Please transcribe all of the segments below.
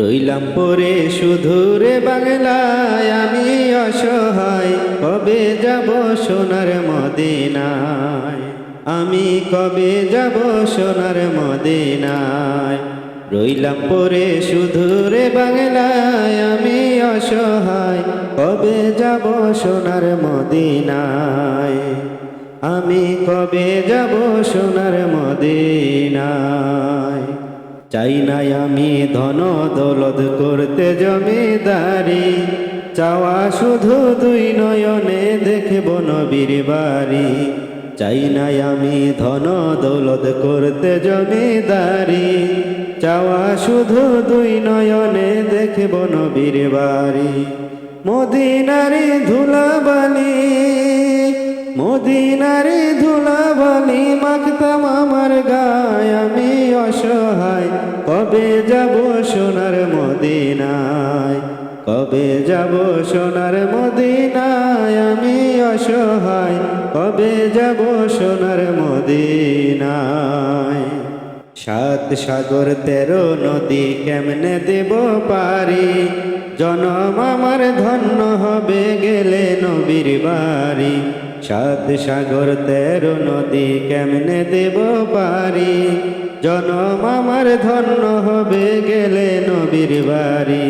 রইলাম পরে শুধু রে বাংলায়, আমি অসহায়, কবে যাব সোনার মদিনায়? আমি কবে যাব সোনার মদিনায়? রইলাম পরে শুধু রে বাংলায়, আমি অসহায়, কবে যাব সোনার মদিনায়? আমি কবে যাব সোনার মদিনায়? চাই নাই আমি ধন দৌলত করতে জমিদারি। চাওয়া শুধু দুই নয়নে দেখব নবীর বাড়ি। চাই নাই আমি ধন দৌলত করতে জমিদারি। চাওয়া শুধু দুই নয়নে দেখব নবীর বাড়ি। মদিনারি ধুলাবালি, মদিনারে ধুলাবালি, মাখতাম আমার গায় আমি অসহায় কবে যাব সোনার মদিনায়? কবে যাব সোনার মদিনায়? আমি অসহায়। কবে যাব সোনার মদিনায়? সাত সাগর, তেরো নদী কেমনে দেব পারি? জনম আমার ধন্য হবে গেলে নবীর বাড়ি। সাত সাগর তেরো নদী কেমনে দেব পারি? জনম আমার ধন্য হবে গেলে নবীর বাড়ি।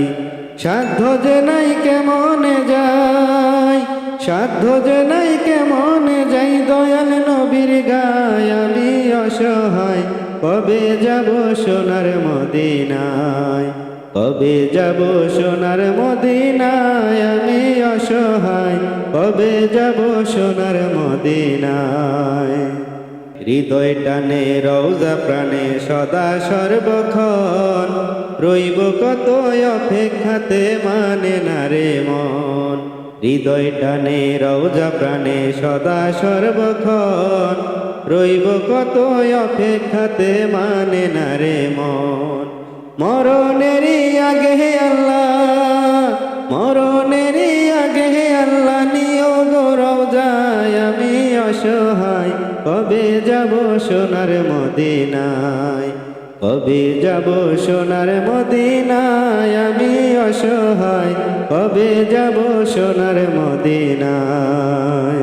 সাধ্য যে নাই কেমনে যায় সাধ্য যে নাই কেমনে যাই? দয়াল নবীর গায় আমি অসহায়। কবে যাব সোনার মদিনায়? কবে যাব সোনার মদিনায়? আমি অসহায়। কবে যাব সোনার মদিনায়? হৃদয় টানে রৌজা প্রাণে, সদা সর্বক্ষণ। রইব কত অপেক্ষাতে মানে না রে মন? হৃদয় টানে রৌজা প্রাণে, সদা সর্বক্ষণ। রইব কত অপেক্ষাতে মানে না রে মন? মরণেরই আগে আল্লাহ কবে যাব সোনার মদিনায়? কবে যাব সোনার মদিনায়? আমি অসহায়। কবে যাব সোনার মদিনায়?